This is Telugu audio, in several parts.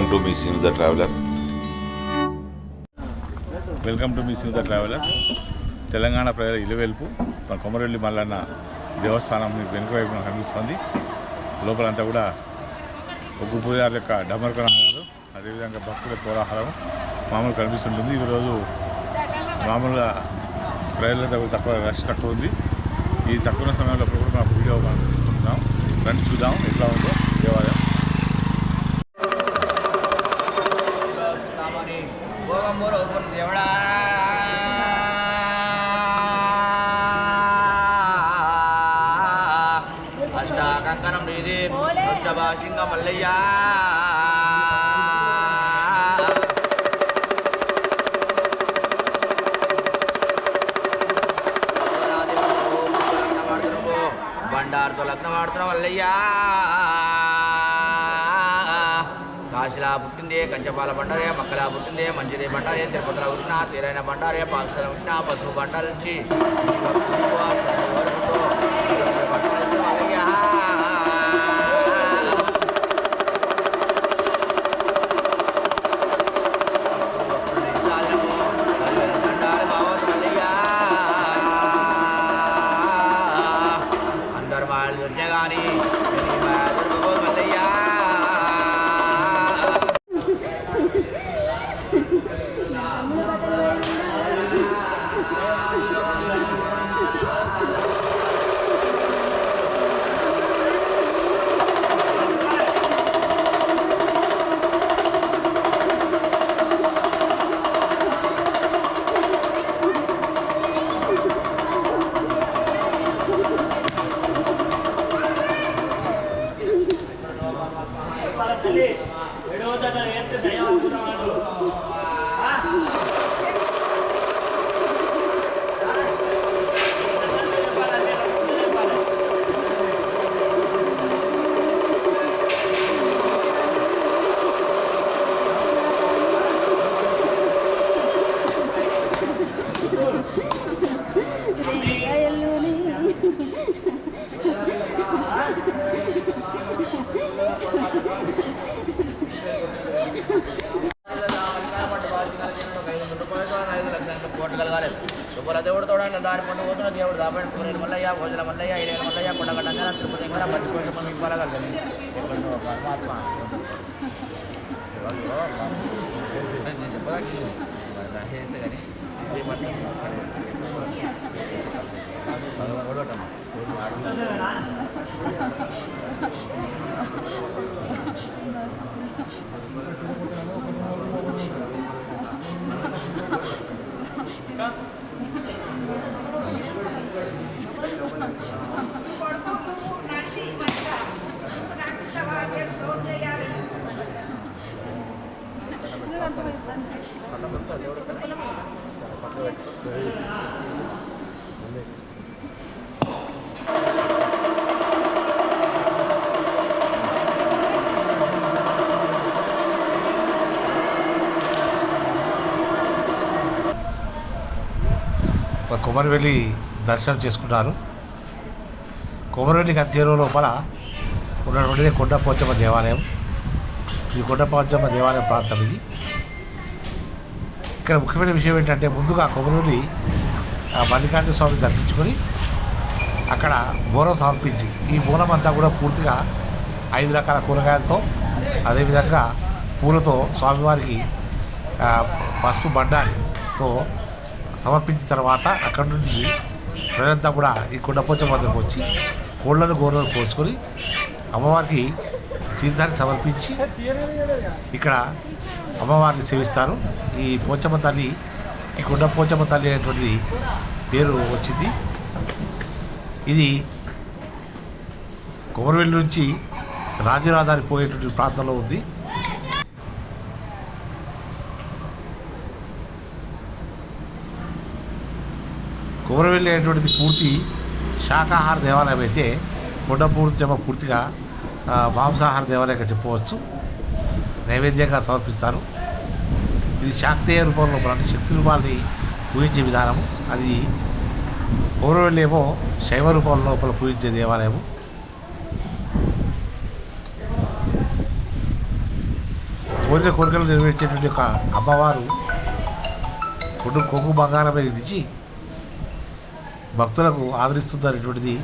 Welcome to me scene the traveller welcome to me scene the traveller Telangana ప్రజల ఇలవెల్పు మన కొమరవెల్లి మల్లన్న దేవస్థానం మీకు వెనుక వైపున కనిపిస్తుంది. లోపలంతా కూడా ఒగ్గు పూజారుల యొక్క డమరకనాలు అదేవిధంగా భక్తుల కోలాహలం మామూలు కనిపిస్తుంటుంది. ఈరోజు మామూలుగా ప్రజలంతా తక్కువ రష్ తక్కువ ఉంది. ఈ తక్కువ సమయంలో కూడా మనం వీడియో మనం తీసుకుంటున్నాం. రండి చూద్దాం ఎట్లా ఉందో. దేవాలయం. எவ்வளோ? அஷ்டா கங்கணம் நீதி அஷ்டபா சிங்கம் மல்லையா కాశీలా పుట్టిందే కంచపాల బండారే మక్కలా పుట్టిందే మంచిదే బండారే తిరుపతిలో ఉన్నా తీరైన బండారే పాకిస్తాన్ ఉన్నా పసుపు బండాల నుంచి అందరు వాళ్ళు దొరికే కానీ దేవుడు తోడండి దారి పండు పోతున్న దేవుడు దాపడి పూరేడు మల్లయ్య భోజన మల్లయ్య ఇరేడు మల్లయ్య కొండగడ్డ తిరుపతి ఇంకా మధ్య కోసం మనం ఇవ్వగలిగింది ఎక్కడో పరమాత్మ నేను చెప్పడానికి చేస్తే కానీ ఏమంటే భగవాన్ కూడా కుమరవెల్లి దర్శనం చేసుకున్నారు. కొమరవెల్లి చేరువ లోపల ఉన్నటువంటిది కొండపోచమ్మ దేవాలయం. ఈ కొండపోచమ్మ దేవాలయం ప్రాంతం ఇది. ఇక్కడ ముఖ్యమైన విషయం ఏంటంటే ముందుగా కొమరూరి మల్లికార్జున స్వామిని దర్శించుకొని అక్కడ బోనం సమర్పించి ఈ బోనం అంతా కూడా పూర్తిగా ఐదు రకాల కూరగాయలతో అదేవిధంగా పూలతో స్వామివారికి పసుపు బండారితో సమర్పించిన తర్వాత అక్కడి నుంచి ప్రజలంతా కూడా ఈ కొండపోచం వద్దకు వచ్చి కోళ్ళను గోర్లను కోసుకొని అమ్మవారికి తీర్థాన్ని సమర్పించి ఇక్కడ అమ్మవారిని సేవిస్తారు. ఈ పోచమ్మ తల్లి ఈ కొండ పోచమ్మ తల్లి అనేటువంటిది పేరు వచ్చింది. ఇది కొమరవెల్లి నుంచి రాజరాధారి పోయేటువంటి ప్రాంతంలో ఉంది. కుమరవెల్లి అనేటువంటిది పూర్తి శాకాహార దేవాలయం అయితే కొండపూర్తేమో పూర్తిగా మాంసాహార దేవాలయంగా చెప్పవచ్చు. నైవేద్యంగా సమర్పిస్తారు. ఇది శాక్తేయ రూపంలో అంటే శక్తి రూపాన్ని పూజించే విధానము. అది పూర్వలేమో ఏమో శైవ రూపం లోపల పూజించే దేవాలయము. కోరిక కోరికలు నెరవేర్చేటువంటి ఒక అమ్మవారు కొడు కొవ్వు బంగారమే ఇచ్చి భక్తులకు ఆదరిస్తుందనేటువంటిది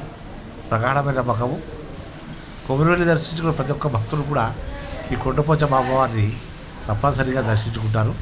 ప్రగాఢమైన నమ్మకము. కొబ్బరివెల్లి దర్శించుకున్న ప్రతి ఒక్క భక్తులు కూడా ఈ కొండపోచ అమ్మవారిని తప్పనిసరిగా దర్శించుకుంటారు.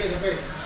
这个被子